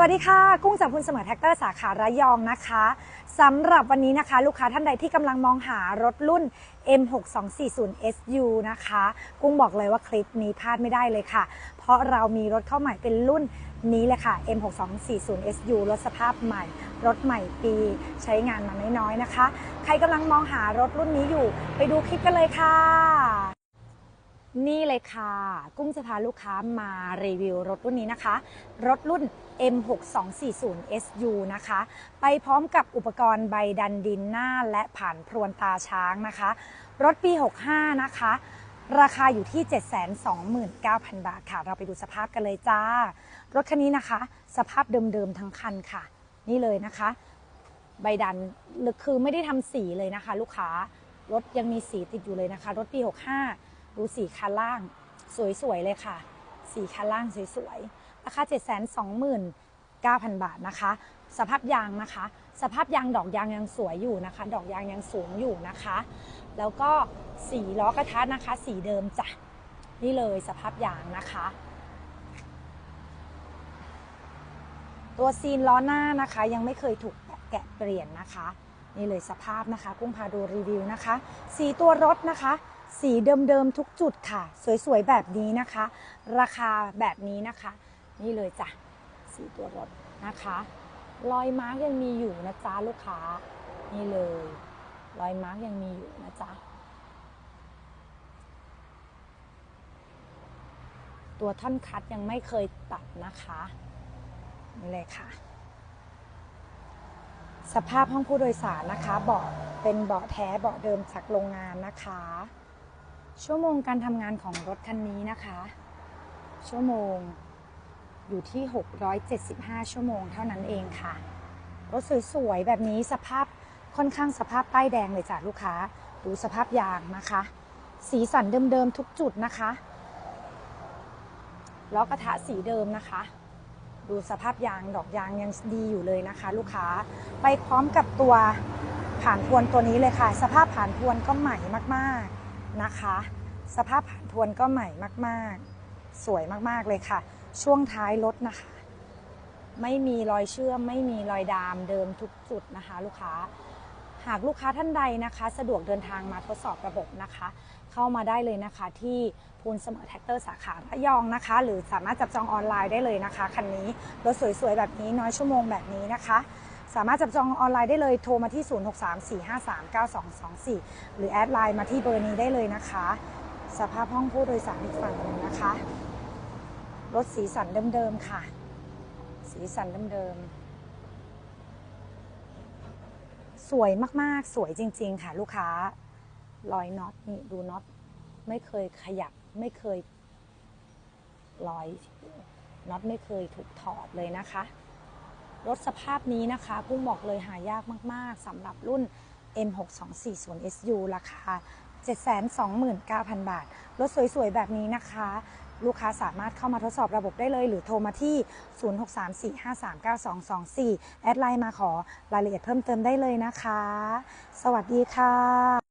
สวัสดีค่ะ กุ้งจากคุณเสมอแท็กเตอร์สาขาระยองนะคะสำหรับวันนี้นะคะ ลูกค้าท่านใดที่กำลังมองหารถรุ่น M6240 SU นะคะ กุ้งบอกเลยว่าคลิปนี้พลาดไม่ได้เลยค่ะ เพราะเรามีรถเข้าใหม่เป็นรุ่นนี้เลยค่ะ M6240 SU รถสภาพใหม่ รถใหม่ปีใช้งานมาไม่น้อยนะคะ ใครกำลังมองหารถรุ่นนี้อยู่ ไปดูคลิปกันเลยค่ะ นี่เลยค่ะ กุ้งจะพาลูกค้ามารีวิวรถรุ่นนี้นะคะ รถรุ่น M6240 SU นะคะ ไปพร้อมกับอุปกรณ์ใบดันดินหน้าและผ่านพรวนตาช้างนะคะ รถปี 65 นะคะ ราคาอยู่ที่ 729,000 บาทค่ะ เราไปดูสภาพกันเลยจ้า รถคันนี้นะคะ สภาพเดิมๆทั้งคันค่ะ นี่เลยนะคะ ใบดันคือไม่ได้ทำสีเลยนะคะ ลูกค้ารถยังมีสีติดอยู่เลยนะคะ รถปี 65 ดูสีคันล่าง สวยๆเลยค่ะ สีคันล่างสวยๆ ราคา 729,000 บาทนะคะ สภาพยางนะคะ สภาพยางดอกยางยังสวยอยู่นะคะ ดอกยางยังสูงอยู่นะคะ แล้วก็สีล้อกระทะนะคะ สีเดิมจ้ะ นี่เลยสภาพยางนะคะตัวซีนล้อหน้านะคะยังไม่เคยถูกแกะเปลี่ยนนะคะ นี่เลยสภาพนะคะ กุ้งพาดูรีวิวนะคะ สีตัวรถนะคะ สีเดิมๆทุกจุดค่ะ สวยๆแบบนี้นะคะ ราคาแบบนี้นะคะ นี่เลยจ้ะสีตัวรถนะคะรอยมาร์กยังมีอยู่นะจ๊ะลูกค้า นี่เลยรอยมาร์กยังมีอยู่นะจ๊ะตัวท่อนคัดยังไม่เคยตัดนะคะนี่เลยค่ะ สภาพห้องผู้โดยสารนะคะ เบาะเป็นเบาะแท้เบาะเดิมจากโรงงานนะคะ ชั่วโมงการทำงานของรถคันนี้นะคะ ชั่วโมงอยู่ที่ 675 ชั่วโมงเท่านั้นเองค่ะ รถสวยๆแบบนี้สภาพค่อนข้างสภาพป้ายแดงเลยจ้ะลูกค้า ดูสภาพยางนะคะ สีสันเดิมๆทุกจุดนะคะ ล้อกระทะสีเดิมนะคะ ดูสภาพยางดอกยางยังดีอยู่เลยนะคะ ลูกค้าไปพร้อมกับตัวผ่านพวนตัวนี้เลยค่ะ สภาพผ่านพวนก็ใหม่มากๆนะคะ สภาพผ่านพวนก็ใหม่มากๆ สวยมากๆเลยค่ะ ช่วงท้ายรถนะคะ ไม่มีรอยเชื่อมไม่มีรอยดามเดิมทุกจุดนะคะ ลูกค้า หากลูกค้าท่านใดนะคะ สะดวกเดินทางมาทดสอบระบบนะคะ เข้ามาได้เลยนะคะ ที่พูนเสมอแท็กเตอร์สาขาระยองนะคะ หรือสามารถจับจองออนไลน์ได้เลยนะคะคันนี้รถสวยๆแบบนี้น้อยชั่วโมงแบบนี้นะคะ สามารถจับจองออนไลน์ได้เลยโทรมาที่ 0634539224 หรือแอดไลน์มาที่เบอร์นี้ได้เลยนะคะ สภาพห้องผู้โดยสารอีกฝั่งหนึ่งนะคะรถสีสันเดิมๆค่ะ สีสันเดิมๆ สวยมากๆ สวยจริง ๆ ค่ะ ลูกค้ารอยน็อตนี่ดูน็อตไม่เคยขยับไม่เคยรอยน็อตไม่เคยถูกถอดเลยนะคะ รถสภาพนี้นะคะกุ้งบอกเลยหายากมากๆสำหรับรุ่น M6240 SU ราคา 729,000 บาท รถสวยๆ แบบนี้นะคะ ลูกค้าสามารถเข้ามาทดสอบระบบได้เลย หรือโทรมาที่ 0634539224 แอดไลน์มาขอรายละเอียดเพิ่มเติมได้เลยนะคะ สวัสดีค่ะ